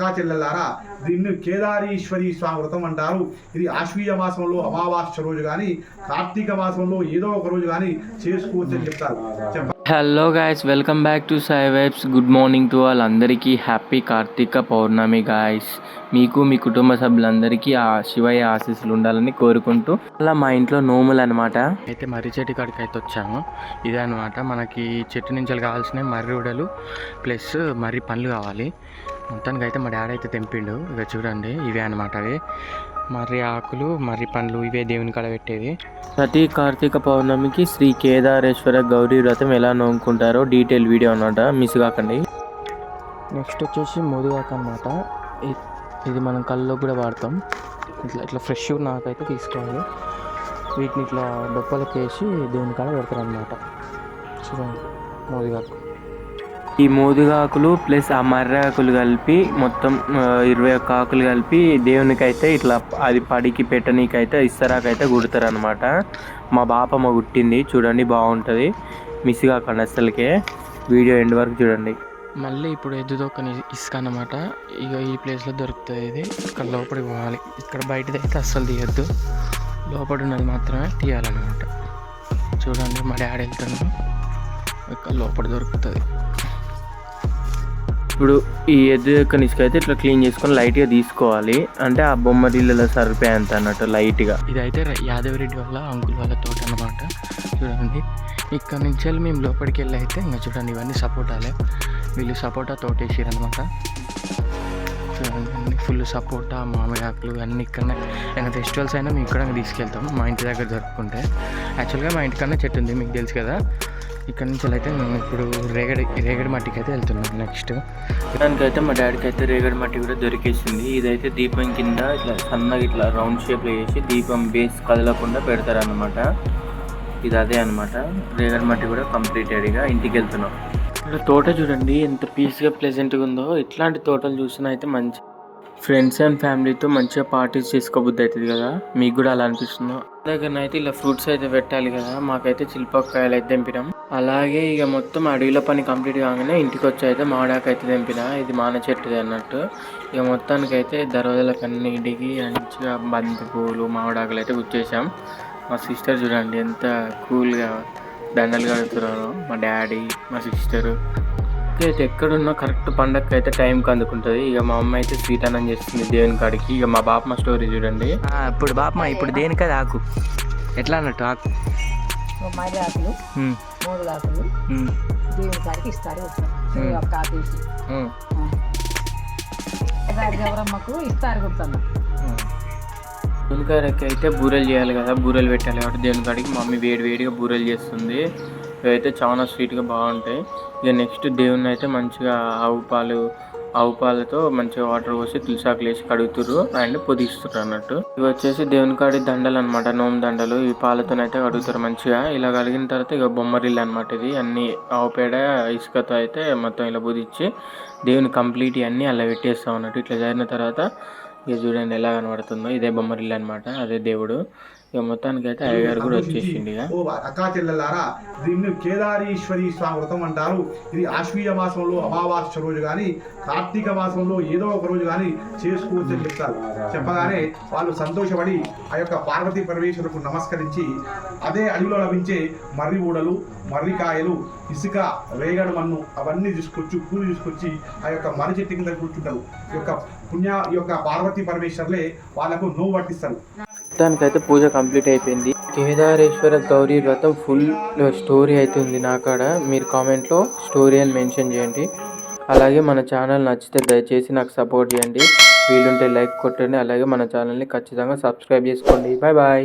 అక్కా చెల్లెలారా దీన్ని కేదారీశ్వరి స్వామి వ్రతం అంటారు. ఇది ఆశ్వీయ మాసంలో అమావాస్య రోజు కానీ కార్తీక మాసంలో ఏదో ఒక రోజు కానీ చేసుకోవచ్చు అని చెప్తారు. Hello guys welcome back to Sai vibes good morning to all అందరికీ హ్యాపీ కార్తీక పౌర్ణమి గాయస్ మీకు మీ కుటుంబ సభ్యులందరికీ ఆ శివయ్య ఆశీస్సులు ఉండాలని కోరుకుంటూ అలా మా ఇంట్లో నోములు అనమాట అయితే మర్రి చెట్టు కాడికి అయితే వచ్చాము. ఇదే అనమాట మనకి చెట్టు నుంచి కావాల్సిన మర్రి ఉడలు ప్లస్ మర్రి పండ్లు కావాలి. మొత్తానికి అయితే మా డాడీ అయితే తెంపిండు. ఇక చూడండి ఇవే అనమాట అవి. మర్రి ఆకులు మర్రి పండ్లు ఇవే దేవుని కాడ పెట్టేవి ప్రతి కార్తీక పౌర్ణమికి శ్రీ కేదారేశ్వర గౌరీ వ్రతం ఎలా నోముకుంటారో డీటెయిల్ వీడియో అనమాట మిస్ కాకండి. నెక్స్ట్ వచ్చేసి మోదుగాక అనమాట ఇది మనం కళ్ళలో కూడా వాడతాం. ఇట్లా ఇట్లా ఫ్రెష్ నాకైతే తీసుకోవాలి. వీటిని ఇట్లా డొప్పలకి వేసి దేవుని కాడ పెడతారు అనమాట చూడండి మోదుగాకు. ఈ మోదుగాకులు ప్లస్ ఆ మర్రాకులు కలిపి మొత్తం ఇరవై ఒక్క ఆకులు కలిపి దేవునికి అయితే ఇట్లా అది పడికి పెట్టనీకైతే ఇస్తరాకైతే కుడతారు అనమాట మా బాపమ్మ కుట్టింది. చూడండి బాగుంటుంది. మిస్ కాకండి అసలుకే వీడియో ఎండ్ వరకు చూడండి. మళ్ళీ ఇప్పుడు ఎద్దుదొక్కని ఇసుక అనమాట ఇక ఈ ప్లేస్లో దొరుకుతుంది ఇది. ఇక్కడ లోపలికి పోవాలి. ఇక్కడ బయటది అయితే అస్సలు తీయద్దు. లోపల ఉన్నది మాత్రమే తీయాలన్నమాట. చూడండి మా డాడీ వెళ్తున్నాడు. ఇక్కడ లోపల దొరుకుతుంది. ఇప్పుడు ఈ ఎద్దు యొక్క ఇసుక అయితే ఇట్లా క్లీన్ చేసుకొని లైట్గా తీసుకోవాలి. అంటే ఆ బొమ్మరిల్లలో సరిపోయేంత అన్నట్టు లైట్గా. ఇదైతే యాదవరెడ్డి వాళ్ళ అంకుల్ వాళ్ళ తోట అనమాట చూడండి. ఇక్కడ నుంచి వెళ్ళి మేము లోపలికి వెళ్ళి అయితే ఇంకా చూడండి ఇవన్నీ సపోటాలే. వీళ్ళు సపోటా తోట వేసారనమాట చూడండి ఫుల్ సపోటా మామిడి ఆకులు అన్నీ ఇక్కడనే. ఏమైనా ఫెస్టివల్స్ అయినా మేము ఇక్కడ తీసుకెళ్తాం. మా ఇంటి దగ్గర జరుపుకుంటే యాక్చువల్గా మా ఇంటికన్నా చెట్టు ఉంది మీకు తెలుసు కదా. ఇక్కడ నుంచి అయితే మేము ఇప్పుడు రేగడి రేగడి మట్టికి అయితే వెళ్తున్నాం నెక్స్ట్ దానికైతే మా డాడీకి అయితే రేగడి మట్టి కూడా దొరికేసింది. ఇదైతే దీపం కింద ఇట్లా సన్నగా ఇట్లా రౌండ్ షేప్లో వేసి దీపం బేస్ కదలకుండా పెడతారనమాట ఇది అదే అనమాట రేగడి మట్టి కూడా కంప్లీటెడ్గా ఇంటికి వెళ్తున్నాం. ఇక్కడ తోట చూడండి ఎంత పీస్గా ప్లెజెంట్గా ఉందో. ఇట్లాంటి తోటలు చూసినా అయితే మంచి ఫ్రెండ్స్ అండ్ ఫ్యామిలీతో మంచిగా పార్టీస్ చేసుకోబుద్ది అవుతుంది కదా? మీకు కూడా అలా అనిపిస్తుందో? దగ్గర అయితే ఇలా ఫ్రూట్స్ అయితే పెట్టాలి కదా. మాకైతే చిల్పకాయలు అయితే దింపినాం అలాగే ఇక మొత్తం అడవిలో పని కంప్లీట్ కాగానే ఇంటికి వచ్చి అయితే మామిడాకు అయితే దింపిన ఇది మాన చెట్టుది అన్నట్టు. ఇక మొత్తానికి అయితే దర్వాజలకు అన్నిటికి మంచిగా బంతి పూలు మామిడాకులు అయితే గుచ్చేసాం. మా సిస్టర్ చూడండి ఎంత కూల్గా దండలు కడుతున్నారో. మా డాడీ మా సిస్టరు. అయితే ఎక్కడున్నా కరెక్ట్ పండగకి అయితే టైంకి అందుకుంటుంది. ఇక మా అమ్మ అయితే స్వీట్ అన్నం చేస్తుంది దేవుని కాడికి. ఇక మా బాప మా స్టోరీ చూడండి. ఇప్పుడు బాపమ్మ ఇప్పుడు దేనికది ఆకు ఎట్లా అన్నట్టు ఆకు? మర్రి ఆకులు ఉమ్, మూడు ఆకులు ఉమ్, దేవుని కాడికి ఇస్తారు ఉమ్. ఒక ఆపేసి ఉమ్, గౌరమ్మకు ఇస్తారు గుర్తున్నా ఉమ్. దేవుని కాడికి అయితే బూరెలు చేయాలి కదా. బూరెలు పెట్టాలి కాబట్టి దేవుని కాడికి మమ్మీ వేడి వేడిగా బూరెలు చేస్తుంది. ఇవైతే చాలా స్వీట్గా బాగుంటాయి. ఇక నెక్స్ట్ దేవుని అయితే మంచిగా ఆవు పాలు ఆవు పాలతో మంచిగా వాటర్ పోసి తులసాకులు వేసి కడుగుతుర్రు. అండ్ పొదిస్తారు అన్నట్టు. ఇవి వచ్చేసి దేవుని కాడి దండలు అనమాట నోము దండలు ఈ పాలతోనైతే కడుగుతారు మంచిగా. ఇలా కడిగిన తర్వాత ఇక బొమ్మరిల్లు అనమాట ఇది. అన్ని ఆవు పేడ ఇసుకతో అయితే మొత్తం ఇలా పుదిచ్చి దేవుని కంప్లీట్ అన్నీ అలా పెట్టేస్తాం అన్నట్టు. ఇట్లా జరిగిన తర్వాత ఇక చూడండి ఎలా కనబడుతుందో. ఇదే బొమ్మరిల్లు అనమాట అదే దేవుడు. ఇక మొత్తానికి అయితే అయ్యగారు కూడా ఓ అక్కా చెల్లెలారా దీన్ని కేదారీశ్వరి స్వామి వ్రతం అంటారు. ఇది ఆశ్వీయ మాసంలో అమావాస్య రోజు కానీ కార్తీక మాసంలో ఏదో ఒక రోజు కానీ చేసుకోవచ్చు అని చెప్తారు. చెప్పగానే వాళ్ళు సంతోషపడి ఆ యొక్క పార్వతీ పరమేశ్వరుకు నమస్కరించి అదే అడవిలో లభించే మర్రి ఊడలు మర్రికాయలు ఇసుక రేగడి మన్ను అవన్నీ తీసుకొచ్చి పూలు తీసుకొచ్చి ఆ యొక్క మర్రి చెట్టు కింద కూర్చుంటారు. ఈ యొక్క పుణ్య ఈ యొక్క పార్వతీ పరమేశ్వర్లే వాళ్ళకు నోవు పట్టిస్తారు. మొత్తానికైతే పూజ కంప్లీట్ అయిపోయింది. కేదారేశ్వర గౌరీ వ్రతం ఫుల్ స్టోరీ అయితే ఉంది నాకాడ మీరు కామెంట్లో స్టోరీ అని మెన్షన్ చేయండి. అలాగే మన ఛానల్ నచ్చితే దయచేసి నాకు సపోర్ట్ చేయండి. వీలుంటే లైక్ కొట్టండి. అలాగే మన ఛానల్ని ఖచ్చితంగా సబ్స్క్రైబ్ చేసుకోండి. Bye bye.